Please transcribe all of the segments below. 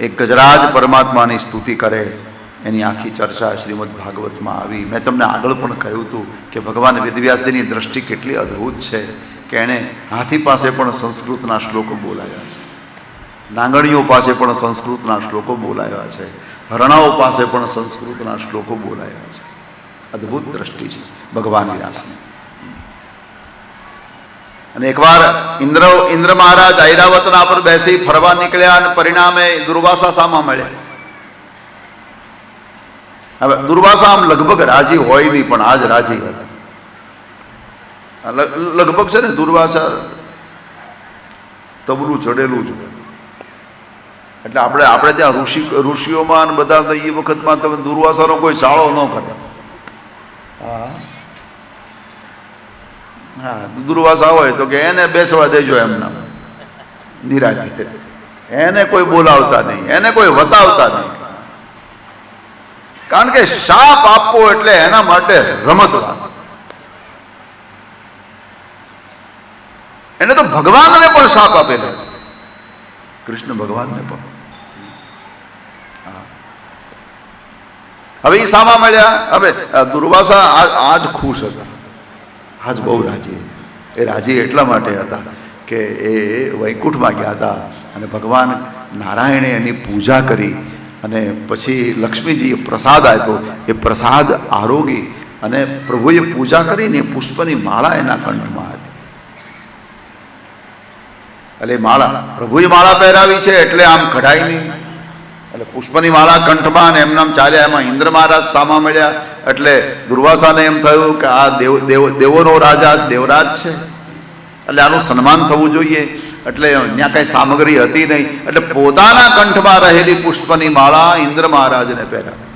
એ ગજરાજ પરમાત્માની સ્તુતિ કરે એની આખી ચર્ચા શ્રીમદ ભાગવતમાં આવી. મેં તમને આગળ પણ કહ્યું હતું કે ભગવાન વેદવ્યાસજીની દ્રષ્ટિ કેટલી અદ્ભુત છે કે એણે હાથી પાસે પણ સંસ્કૃતના શ્લોકો બોલાવ્યા છે. નાંગણીઓ પાસે પણ સંસ્કૃતના શ્લોકો બોલાવ્યા છે. હરણાઓ પાસે પણ સંસ્કૃતના શ્લોકો બોલાવ્યા છે. અદ્ભુત દ્રષ્ટિ છે ભગવાન વ્યાસની અને એકવાર ઇન્દ્ર ઇન્દ્ર મહારાજ ઐરાવતના પર બેસી ફરવા નીકળ્યા અને પરિણામે દુર્વાસા સામા મળ્યા. હવે દુર્વાસા આમ લગભગ રાજી હોય નહીં પણ આજ રાજી હતા લગભગ છે ને દુર્વાસા તબલું ચડેલું જ એટલે આપણે આપણે ત્યાં ઋષિ, ઋષિઓમાં બધા એ વખતમાં તમે દુર્વાસાનો કોઈ ચાળો ન કરે હા. હા, દુર્વાસા હોય તો કે એને બેસવા દેજો એમના. નિરાતે એને કોઈ બોલાવતા નહીં, એને કોઈ વતાવતા નહીં. કારણ કે શાપ આપવો એટલે એના માટે રમત એને તો ભગવાનને પણ શાપ આપેલો છે. કૃષ્ણ ભગવાનને પણ. હવે એ સામા મળ્યા. હવે દુર્વાસા આજ ખુશ હતા. આજ બહુ રાજી. એ રાજી એટલા માટે હતા કે એ વૈકુંઠમાં ગયા હતા અને ભગવાન નારાયણે એની પૂજા કરી અને પછી લક્ષ્મીજીએ પ્રસાદ આપ્યો. એ પ્રસાદ આરોગી અને પ્રભુએ પૂજા કરીને પુષ્પની માળા એના કંઠમાં હતી. એટલે માળા, પ્રભુએ માળા પહેરાવી છે એટલે આમ કઢાઈ નહીં. એટલે પુષ્પની માળા કંઠમાં અને એમનામ ચાલ્યા. એમાં ઇન્દ્ર મહારાજ સામા મળ્યા. એટલે દુર્વાસાને એમ થયું કે આ દેવ દેવ, દેવોનો રાજા દેવરાજ છે. એટલે આનું સન્માન થવું જોઈએ. એટલે ત્યાં કાંઈ સામગ્રી હતી નહીં. એટલે પોતાના કંઠમાં રહેલી પુષ્પની માળા ઇન્દ્ર મહારાજને પહેરાવી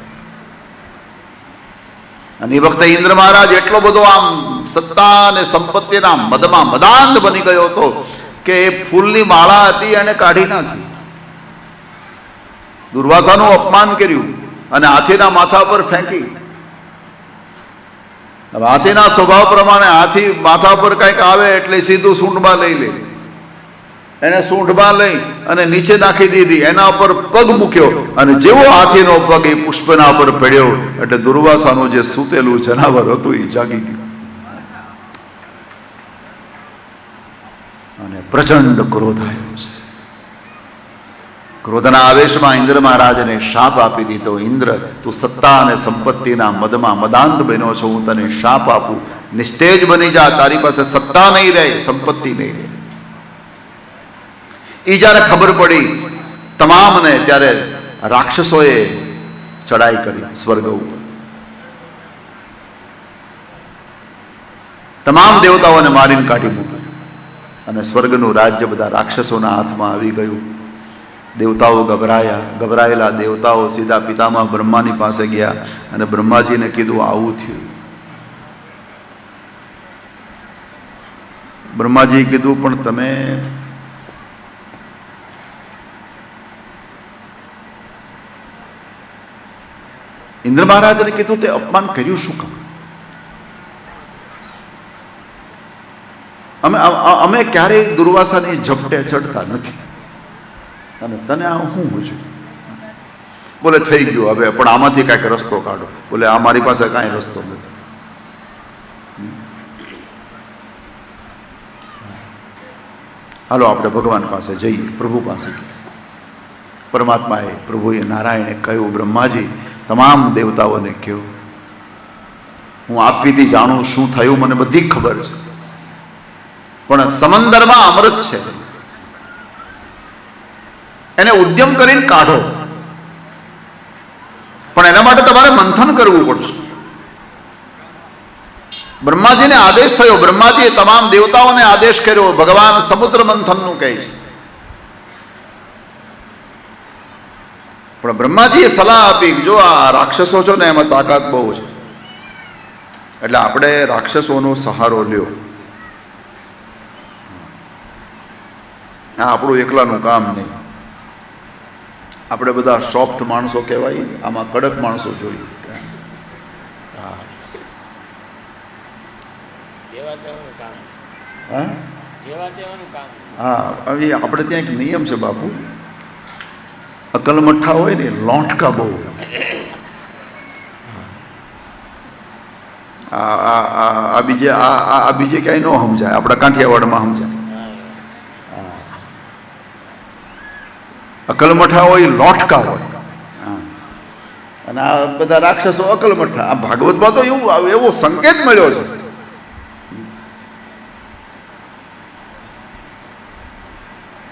અને એ વખતે ઇન્દ્ર મહારાજ એટલો બધો આમ સત્તા અને સંપત્તિના મદમાં મદાંધ બની ગયો હતો કે એ ફૂલની માળા હતી એને કાઢી નાખી. દુર્વાસાનું અપમાન કર્યું અને હાથીના માથા પર ફેંકી. હાથીના સ્વભાવ પ્રમાણે હાથી માથા પર કંઈક આવે એટલે સીધું સૂંઢમાં લઈ લે. એને સૂંઢમાં લઈ અને નીચે નાખી દીધી, એના પર પગ મૂક્યો અને જેવો હાથીનો પગ એ પુષ્પના પર પડ્યો, એટલે દુર્વાસાનું જે સૂતેલું જનાવર હતું એ જાગી ગયું. અને પ્રચંડ ક્રોધ આવ્યો છે. ક્રોધના આવેશમાં ઇન્દ્ર મહારાજને શાપ આપી દીધો. ઇન્દ્ર, તું સત્તા અને સંપત્તિના મદમાં મદાંત બન્યો છો. હું તને શાપ આપું. નિસ્તેજ બની જા. તારી પાસે સત્તા નહીં રહે, સંપત્તિ નહીં રહે. એ જ્યારે ખબર પડી, તમામને ત્યારે રાક્ષસોએ ચડાઈ કરી સ્વર્ગ ઉપર. તમામ દેવતાઓને મારીને કાઢી મૂકી. અને સ્વર્ગનું રાજ્ય બધા રાક્ષસોના હાથમાં આવી ગયું. દેવતાઓ ગભરાયા. ગભરાયેલા દેવતાઓ સીધા પિતામાં બ્રહ્માની પાસે ગયા અને બ્રહ્માજીને કીધું, આવું થયું. બ્રહ્માજીએ કીધું, પણ તમે ઇન્દ્ર મહારાજને કીધું તે અપમાન કર્યું શું કામ? અમે અમે ક્યારેય દુર્વાસાની ઝપટે ચડતા નથી. અને તને આ હું છું? બોલે, થઈ ગયું હવે, પણ આમાંથી કાંઈક રસ્તો કાઢો. બોલે, આ મારી પાસે કાંઈ રસ્તો નથી. હાલો, આપણે ભગવાન પાસે જઈએ, પ્રભુ પાસે જઈએ. પરમાત્માએ પ્રભુએ નારાયણે કહ્યું, બ્રહ્માજી, તમામ દેવતાઓને કહ્યું, હું આપવીથી જાણું શું થયું, મને બધી ખબર છે. પણ સમંદરમાં અમૃત છે. એને ઉદ્યમ કરીને કાઢો. પણ એના માટે તમારે મંથન કરવું પડશે. બ્રહ્માજીને આદેશ થયો. બ્રહ્માજીએ તમામ દેવતાઓને આદેશ કર્યો. ભગવાન સમુદ્ર મંથનનું કહે છે. પણ બ્રહ્માજીએ સલાહ આપી જો આ રાક્ષસો છો ને એમાં તાકાત બહુ છે. એટલે આપણે રાક્ષસોનો સહારો લ્યો. આ આપણું એકલાનું કામ નહીં. આપણે બધા સોફ્ટ માણસો કહેવાય આમાં કડક માણસો જોઈએ. હા. હવે આપણે ત્યાં એક નિયમ છે બાપુ. અકલમઠ્ઠા હોય ને લોંટકા બહુ. આ આ આ- આ બીજે આ બીજે ક્યાંય ન સમજાય. આપણા કાંઠિયાવાડમાં સમજાય. અકલમઠા હોય, લોટકા હોય. અને આ બધા રાક્ષસો અકલમઠા. આ ભાગવતમાં તો એવું એવો સંકેત મળ્યો છે.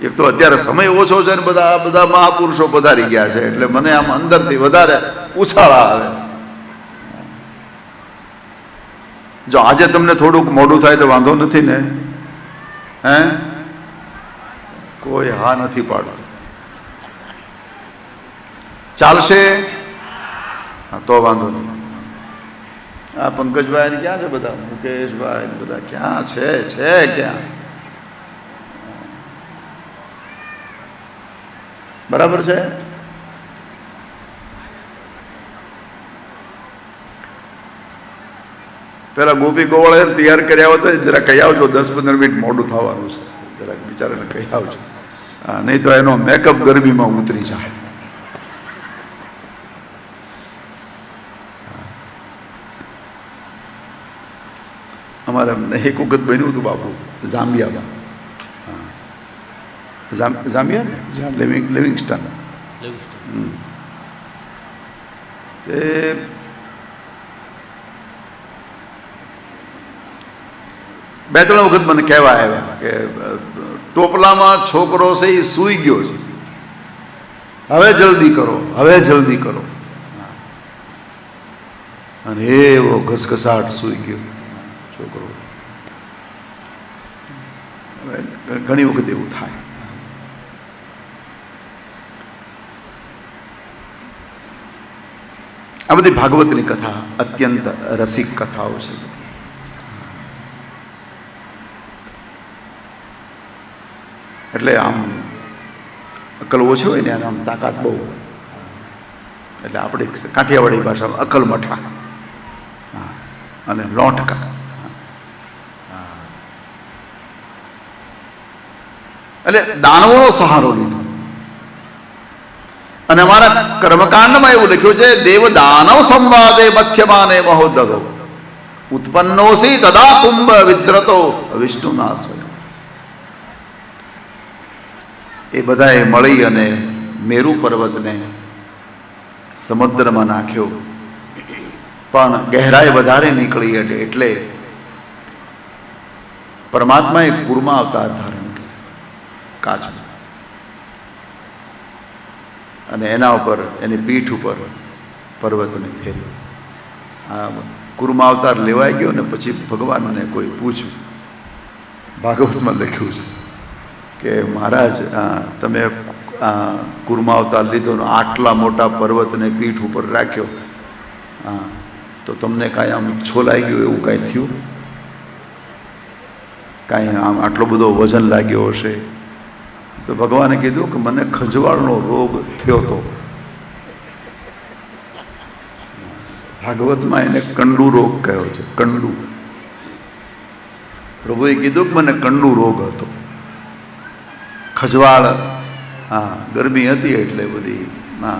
એક તો અત્યારે સમય ઓછો છે ને બધા બધા મહાપુરુષો પધારી ગયા છે, એટલે મને આમ અંદરથી વધારે ઉછાળા આવે જો આજે તમને થોડુંક મોડું થાય તો વાંધો નથી ને, હે? કોઈ હા નથી પાડતું. ચાલશે? હા તો વાંધો નહીં. આ પંકજભાઈ ક્યાં છે બધા? મુકેશભાઈ બધા ક્યાં છે? છે ક્યાં? બરાબર છે? પેલા ગોપી ગોવાળે તૈયાર કર્યા હોય જરા કહી આવજો દસ પંદર મિનિટ મોડું થવાનું છે. જરાક બિચારાને કહી આવજો. નહીં તો એનો મેકઅપ ગરમીમાં ઉતરી જાય. અમારે એક વખત બન્યું હતું બાપુ ઝામ્બિયામાં. ઝામ્બિયા ને? Living Livingstone. તે બે ત્રણ વખત મને કહેવા આવ્યા કે ટોપલામાં છોકરો છે એ સૂઈ ગયો છે. હવે જલ્દી કરો હવે જલ્દી કરો. અને એવો ઘસઘસાટ સૂઈ ગયો. છોકરો ઘણી વખત એવું થાય. આ બધી ભાગવતની કથા અત્યંત રસિક કથાઓ છે. એટલે આમ અકલ ઓછી હોય ને આમ તાકાત બહુ એટલે આપણી કાઠિયાવાડી ભાષામાં અકલ મઠા. અને લોટકા. એટલે દાનવોનો સહારો લીધો. અને અમારા કર્મકાંડમાં એવું લખ્યું છે દેવ દાનવ સંવાદે મધ્યમાને મહોદગો. ઉત્પન્નોસી તદા કુંભ વિદ્રતો. વિષ્ણુના સ્વયં એ બધાએ મળી અને મેરુ પર્વતને સમુદ્રમાં નાખ્યો. પણ ગહેરાઈ વધારે નીકળી એટલે પરમાત્માએ કુરમા અવતાર ધારણ કર્યો કાચમાં. અને એના ઉપર, એની પીઠ ઉપર પર્વતને ફેર્યો આ કુરમા અવતાર લેવાઈ ગયો ને પછી ભગવાનને કોઈ પૂછ્યું. ભાગવતમાં લખ્યું છે કે મહારાજ તમે કુરમા અવતાર લીધો આટલા મોટા પર્વતને પીઠ ઉપર રાખ્યો. હા તો તમને કાંઈ આમ છોલાઈ ગયું એવું કાંઈ થયું? કાંઈ આમ આટલો બધો વજન લાગ્યો હશે? તો ભગવાને કીધું કે મને ખંજવાળનો રોગ થયો હતો ભાગવતમાં એને કંડુ રોગ કહ્યો છે કંડુ પ્રભુએ કીધું કે મને કંડુ રોગ હતો. ખજવાળ, હા, ગરમી હતી એટલે બધી, હા.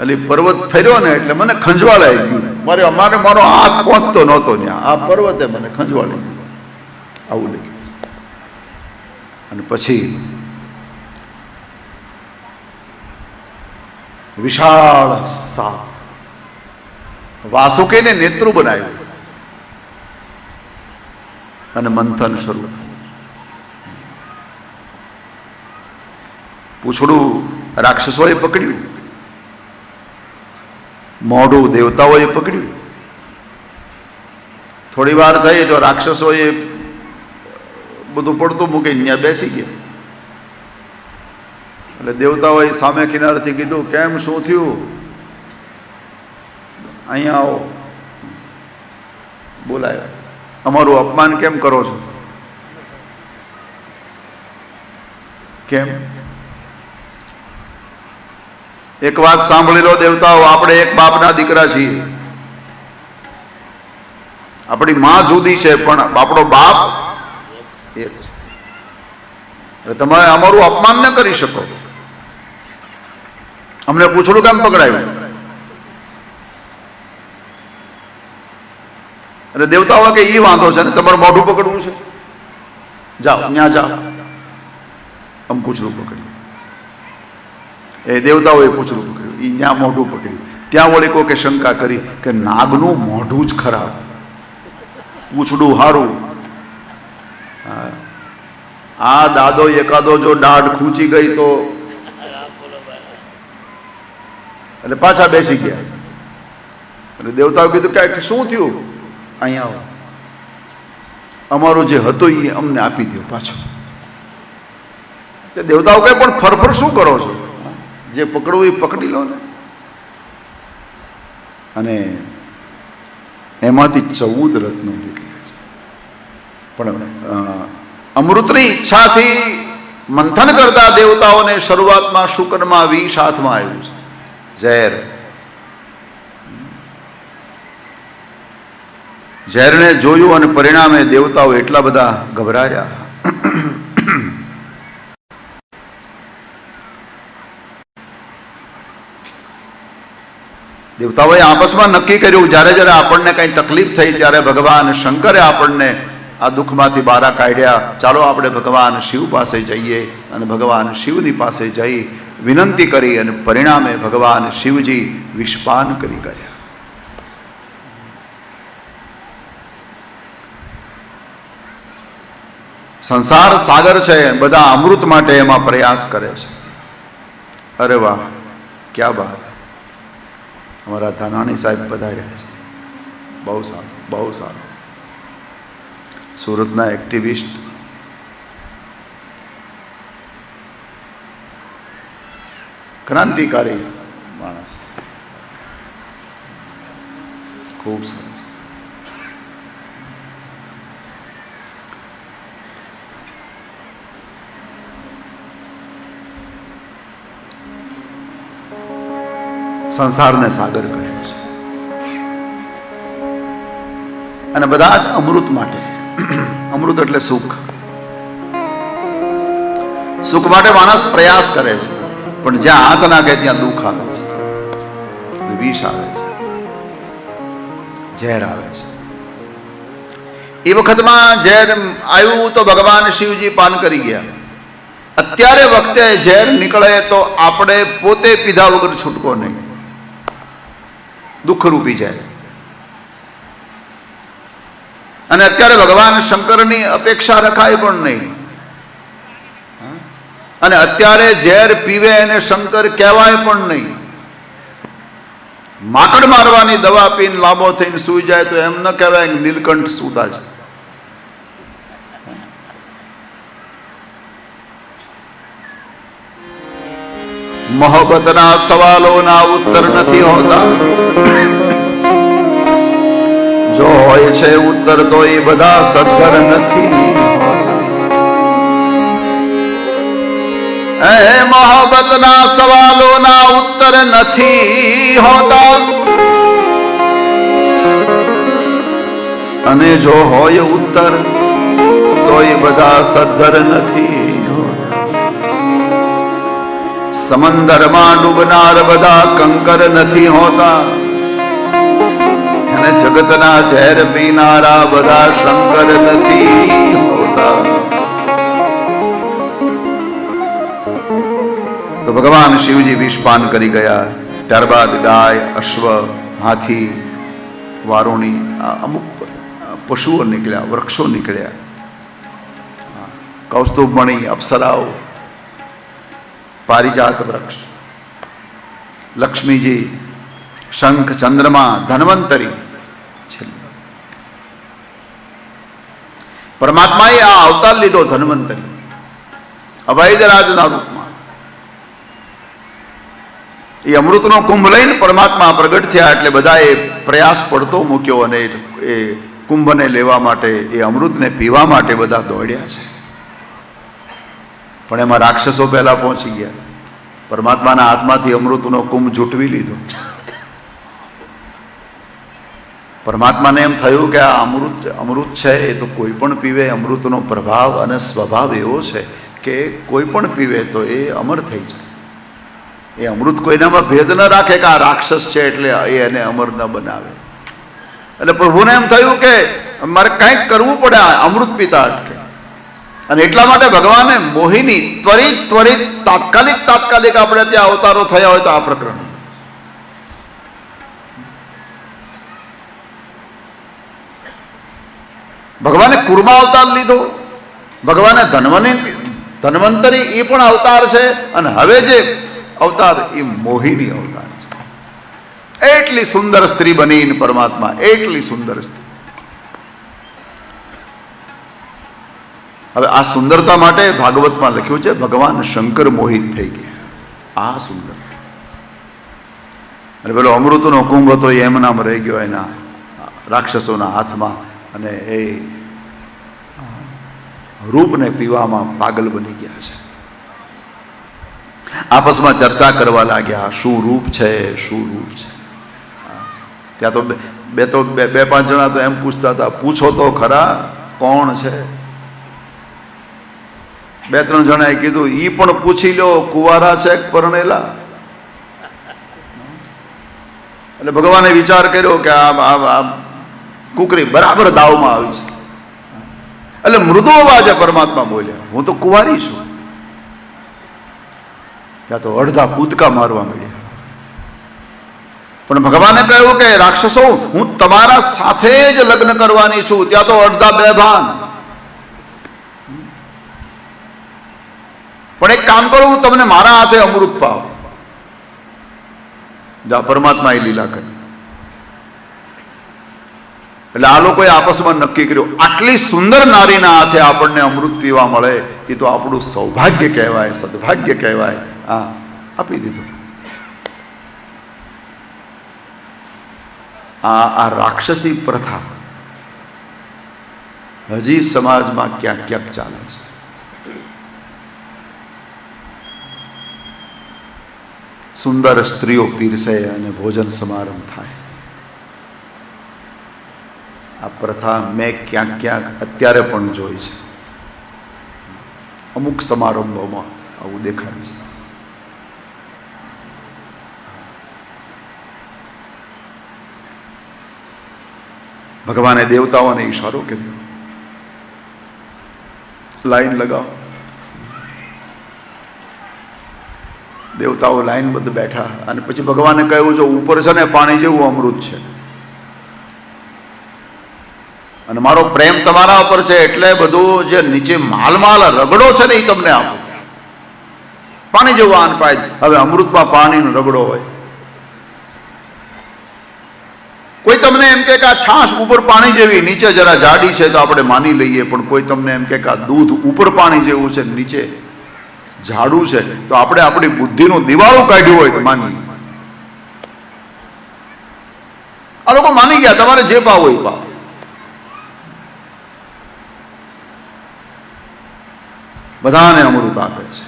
એટલે પર્વત ફેર્યો ને એટલે મને ખંજવાળ આવી ગયું. મારે અમારે મારો હાથ પહોંચતો નહોતો ત્યાં. આ પર્વતે મને ખંજવાળી ગયું. આવું લખ્યું. અને પછી વિશાળ સાપ. વાસુકેને નેત્રુ બનાવ્યું. અને મંથન શરૂ પૂછડું રાક્ષસોએ પકડ્યું. મોઢું દેવતાઓએ પકડ્યું. થોડી વાર થઈ તો રાક્ષસોએ બધું પડતું મૂકીને ત્યાં બેસી ગયા. એટલે દેવતાઓએ સામે કિનારથી કીધું, કેમ? શું થયું? અહીંયા આવો. બોલાયો, અમારું અપમાન કેમ કરો છો? કેમ? એક વાત સાંભળી લો દેવતાઓ, આપણે એક બાપના દીકરા છીએ. આપણી માં જુદી છે, પણ આપણો બાપ છે એટલે તમે અમારું અપમાન ન કરી શકો. અમને પૂછડું કેમ પકડાયું? એટલે દેવતાઓ કે એ વાંધો છે ને, તમારું મોઢું પકડવું છે? જાઓ ત્યાં જાઓ. આમ પૂછડું પકડ્યું. એ દેવતાઓએ પૂછડું પકડ્યું. એ ત્યાં મોઢું પકડ્યું. ત્યાં વળી કોકે શંકા કરી કે નાગનું મોઢું જ ખરાબ. પૂછડું હારું. આ દાદો એકાદો જો દાઢ ખૂંચી ગઈ તો એટલે પાછા બેસી ગયા. એટલે દેવતાઓ કીધું કે શું થયું? અહીંયા આવો. અમારું જે હતું એ અમને આપી દો પાછો. કે દેવતાઓ કહે પણ ફરફર શું કરો છો? જે પકડવું એ પકડી લો ને. અને એમાંથી ચૌદ રત્નો નીકળ્યા પણ અમૃતની ઈચ્છાથી મંથન કરતા દેવતાઓને શરૂઆતમાં શુકનમાં વિષ હાથમાં આવ્યું છે. ઝેર. ઝેરને જોયું અને પરિણામે દેવતાઓ એટલા બધા ગભરાયા. દેવતાઓએ આપસમાં નક્કી કર્યું, જ્યારે જ્યારે આપણને કંઈ તકલીફ થઈ, ત્યારે ભગવાન શંકરે આપણને આ દુઃખમાંથી બહાર કાઢ્યા. ચાલો આપણે ભગવાન શિવ પાસે જઈએ અને ભગવાન શિવની પાસે જઈ વિનંતી કરી અને પરિણામે ભગવાન શિવજી વિષપાન કરી ગયા સંસાર સાગર છે, બધા અમૃત માટે એમાં પ્રયાસ કરે છે. અરે વાહ, ક્યાં બાત. અમારા ધાનાણી સાહેબ પધાર્યા છે. બહુ સારું બહુ સારું. સુરતના એક્ટિવિસ્ટ ક્રાંતિકારી માણસ. ખૂબ સરસ. સંસારને સાગર કહે છે. અને બધા જ અમૃત માટે અમૃત એટલે સુખ. સુખ માટે માણસ પ્રયાસ કરે છે, પણ જ્યાં હાથ નાખે ત્યાં દુઃખ આવે છે. વિષ આવે છે. ઝેર આવે છે. એ વખતમાં ઝેર આવ્યું તો ભગવાન શિવજી પાન કરી ગયા. અત્યારે વખતે ઝેર નીકળે તો આપણે પોતે પીધા વગર છૂટકો નહીં. દુઃખરૂપી ઝેર. અને અત્યારે ભગવાન શંકરની અપેક્ષા રખાય પણ નહીં. અને અત્યારે ઝેર પીવે એને શંકર કહેવાય પણ નહીં. માકડ મારવાની દવા પીને લાંબો થઈને સૂઈ જાય તો એમ ન કહેવાય નીલકંઠ સૂતા છે. મોહબતના સવાલોના ઉત્તર નથી હોતા. જો હોય છે ઉત્તર તો એ બધા સદ્ધર નથી. એ મોહબ્બતના સવાલોના ઉત્તર નથી હોતા. અને જો હોય ઉત્તર તો એ બધા સદ્ધર નથી સમંદરમાં ડૂબનાર બધા કંકર નથી હોતા. અને જગતના ઝેર પીનારા બધા શંકર નથી તો ભગવાન શિવજી વિષપાન કરી ગયા. ત્યારબાદ ગાય, અશ્વ, હાથી, વારુણી અમુક પશુઓ નીકળ્યા, વૃક્ષો નીકળ્યા. કૌસ્તુભમણી, અપ્સરાઓ, પારિજાત વૃક્ષ, લક્ષ્મીજી, શંખ, ચંદ્રમા, ધન્વંતરી છેલ્લે. પરમાત્માએ આ અવતાર લીધો ધન્વંતરી. અભયજરાજના રૂપમાં. એ અમૃતનો કુંભ લઈને પરમાત્મા પ્રગટ થયા એટલે બધાએ પ્રયાસ પડતો મૂક્યો અને એ કુંભને લેવા માટે, એ અમૃતને પીવા માટે બધા દોડ્યા છે. પણ એમાં રાક્ષસો પહેલા પહોંચી ગયા. પરમાત્માના હાથમાંથી અમૃતનો કુંભ જૂટવી લીધો. પરમાત્માને એમ થયું કે આ અમૃત અમૃત છે, એ તો કોઈ પણ પીવે, અમૃતનો પ્રભાવ અને સ્વભાવ એવો છે કે કોઈ પણ પીવે તો એ અમર થઈ જાય. એ અમૃત કોઈનામાં ભેદ ન રાખે કે આ રાક્ષસ છે એટલે એ એને અમર ન બનાવે. એટલે પ્રભુને એમ થયું કે મારે કંઈક કરવું પડે અમૃત પિતા અટકે. અને એટલા માટે ભગવાને મોહિની ત્વરિત ત્વરિત, તાત્કાલિક તાત્કાલિક આપણે ત્યાં અવતારો થયા હોય તો આ પ્રકરણ. ભગવાને કુર્મા અવતાર લીધો. ભગવાને ધન્વની ધન્વંતરી એ પણ અવતાર છે અને હવે જે અવતાર એ મોહિની અવતાર છે. એટલી સુંદર સ્ત્રી બની પરમાત્મા, એટલી સુંદર સ્ત્રી. હવે આ સુંદરતા માટે ભાગવતમાં લખ્યું છે, ભગવાન શંકર મોહિત થઈ ગયા. આ સુંદર. અને પેલો અમૃતનો કુંભ હતો એમ નામ રહી ગયો એના રાક્ષસોના હાથમાં. અને એ રૂપને પીવામાં પાગલ બની ગયા છે. આપસમાં ચર્ચા કરવા લાગ્યા, શું રૂપ છે, શું રૂપ છે? ત્યાં તો બે- તો બે પાંચ જણા તો એમ પૂછતા હતા, પૂછો તો ખરા, કોણ છે? બે ત્રણ જણાએ કીધું એ પણ પૂછી લો, કુવારા છે પરણેલા? એટલે ભગવાને વિચાર કર્યો કે આ કુકરી બરાબર દાવમાં આવી છે. એટલે મૃદુ અવાજે પરમાત્મા બોલ્યા, હું તો કુંવારી છું. ત્યાં તો અડધા કૂદકા મારવા મળ્યા પણ ભગવાને કહ્યું કે, રાક્ષસો, હું તમારા સાથે જ લગ્ન કરવાની છું. ત્યાં તો અડધા બેભાન. પણ એક કામ કરો, હું તમને મારા હાથે અમૃત પાવ. જા પરમાત્મા એ લીલા કરી. એટલે આ લોકોએ આપસમાં નક્કી કર્યું, આટલી સુંદર નારીના હાથે આપણને અમૃત પીવા મળે, એ તો આપણું સૌભાગ્ય કહેવાય, સદભાગ્ય કહેવાય. હા, આપી દીધું. આ આ રાક્ષસી પ્રથા હજી સમાજમાં ક્યાંક ક્યાંક ચાલે છે. સુંદર સ્ત્રીઓ પીરસે અને ભોજન સમારંભ થાય. આ પ્રથા મેં ક્યાંક ક્યાંક અત્યારે પણ જોઈ છે. અમુક સમારંભોમાં આવું દેખાય છે. ભગવાને દેવતાઓને ઈશારો કર્યો. લાઈન લગાવો. દેવતાઓ લાઈનબદ્ધ બેઠા અને પછી ભગવાને કહ્યું, જો ઉપર છે ને પાણી જેવું અમૃત છે. મારો પ્રેમ તમારા ઉપર છે એટલે બધું જે નીચે માલ માલ રગડો છે ને એ તમને આપો. પાણી જેવું આન પાય. હવે અમૃતમાં પાણીનો રગડો હોય. કોઈ તમને એમ કે આ છાશ ઉપર પાણી જેવી, નીચે જરા જાડી છે તો આપણે માની લઈએ, પણ કોઈ તમને એમ કે આ દૂધ ઉપર પાણી જેવું છે, નીચે જાડું છે, તો આપણે આપણી બુદ્ધિનું દિવાળું કાઢ્યું હોય તો માની આ લોકો માની ગયા, તમારે જે પાવ હોય એ બધાને અમૃત આપે છે.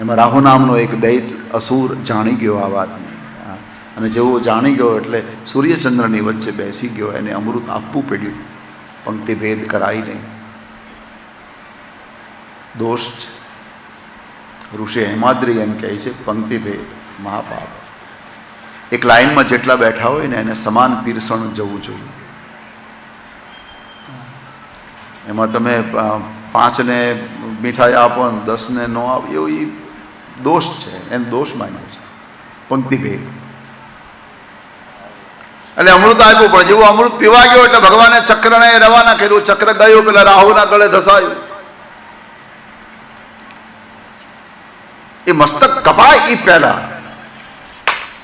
એમાં રાહુ નામનો એક દૈત અસુર જાણી ગયો આ વાતને. અને જેવો જાણી ગયો એટલે સૂર્યચંદ્રની વચ્ચે બેસી ગયો એને અમૃત આપવું પડ્યું. પંક્તિ ભેદ કરાઈ નહીં. દોષ છે. ઋષિ હેમાદ્રી એમ કહે છે પંક્તિ ભેદ મહાપાપ. એક લાઈનમાં જેટલા બેઠા હોય ને એને સમાન પીરસણ જવું જોઈએ. એમાં તમે પાંચને મીઠાઈ આપો ને દસને ન આપો, એવો એ દોષ છે, એને દોષ માન્યો છે, પંક્તિ ભેદ એટલે અમૃત આપ્યું, પણ જેવું અમૃત પીવા ગયો એટલે ભગવાને ચક્રને રવાના કર્યું, ચક્ર ગયું પેલા રાહુના ગળે ધસાયું. એ મસ્તક કપાય એ પહેલા.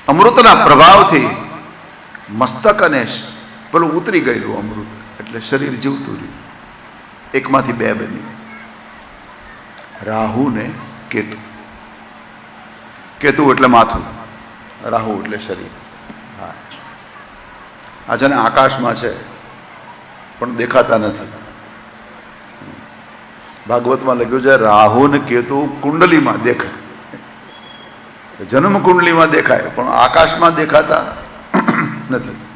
અમૃતના પ્રભાવથી મસ્તક અને પેલું ઉતરી ગયેલું અમૃત, એટલે શરીર જીવતું રહ્યું. એકમાંથી બે બની રાહુ ને કેતુ. કેતુ એટલે માથું. રાહુ એટલે શરીર. હા. આ છે ને આકાશમાં છે, પણ દેખાતા નથી. ભાગવતમાં લખ્યું છે રાહુ ને કેતુ કુંડલીમાં દેખાય. જન્મ કુંડલીમાં દેખાય, પણ આકાશમાં દેખાતા નથી.